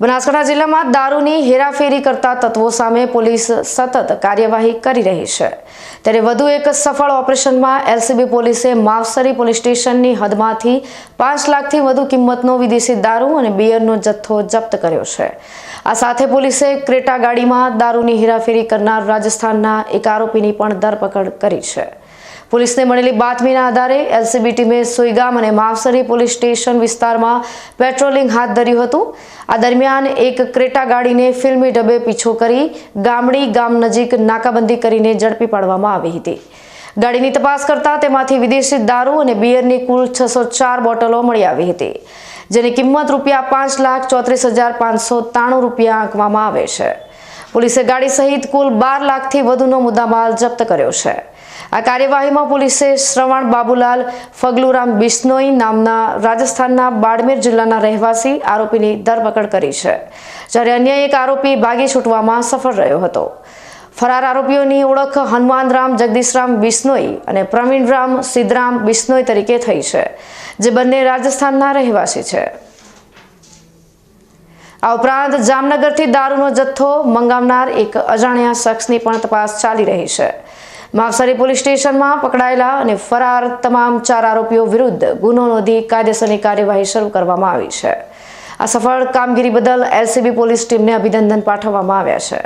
બનાસકાંઠા જિલ્લામાં દારૂની હેરાફેરી કરતા તત્વો સામે પોલીસ સતત કાર્યવાહી કરી રહી છે. ત્યારે વધુ એક સફળ ઓપરેશનમાં એલસીબી પોલીસે માવસરી પોલીસ સ્ટેશનની હદમાંથી પાંચ લાખથી વધુ કિંમતનો વિદેશી દારૂ અને બિયરનો જથ્થો જપ્ત કર્યો છે. આ સાથે પોલીસે ક્રેટા ગાડીમાં દારૂની હેરાફેરી કરનાર રાજસ્થાનના એક આરોપીની પણ ધરપકડ કરી છે. પોલીસને મળેલી બાતમીના આધારે એલસીબી ટીમે સુઈગામ અને માવસરી પોલીસ સ્ટેશન વિસ્તારમાં પેટ્રોલિંગ હાથ ધર્યું હતું. આ દરમિયાન એક ક્રેટા ગાડીને ફિલ્મી ડબે પીછો કરી ગામડી ગામ નજીક નાકાબંધી કરીને ઝડપી પાડવામાં આવી હતી. ગાડીની તપાસ કરતા તેમાંથી વિદેશી દારૂ અને બિયરની કુલ છસો ચાર બોટલો મળી આવી હતી, જેની કિંમત રૂપિયા પાંચ લાખ ચોત્રીસ હજાર પાંચસો ત્રાણું રૂપિયા આંકવામાં આવે છે. પોલીસે ગાડી સહિત કુલ બાર લાખથી વધુનો મુદ્દામાલ જપ્ત કર્યો છે. આ કાર્યવાહીમાં પોલીસે શ્રવણ બાબુલાલ, ફગલુરામ બિશ્નોઈ નામના રાજસ્થાનના બાડમેર જિલ્લાના રહેવાસી આરોપીની ધરપકડ કરી છે, જ્યારે અન્ય એક આરોપી ભાગી છૂટવામાં સફળ રહ્યો હતો. ફરાર આરોપીઓની ઓળખ હનુમાનરામ, જગદીશરામ બિશ્નોઈ અને પ્રવીણરામ સિદ્ધરામ બિશ્નોઈ તરીકે થઈ છે, જે બંને રાજસ્થાનના રહેવાસી છે. આ ઉપરાંત જામનગરથી દારૂનો જથ્થો મંગાવનાર એક અજાણ્યા શખ્સની પણ તપાસ ચાલી રહી છે. માવસારી પોલીસ સ્ટેશનમાં પકડાયેલા અને ફરાર તમામ ચાર આરોપીઓ વિરુદ્ધ ગુનો નોંધી કાયદેસરની કાર્યવાહી શરૂ કરવામાં આવી છે. આ સફળ કામગીરી બદલ એલસીબી પોલીસ ટીમને અભિનંદન પાઠવવામાં આવ્યા છે.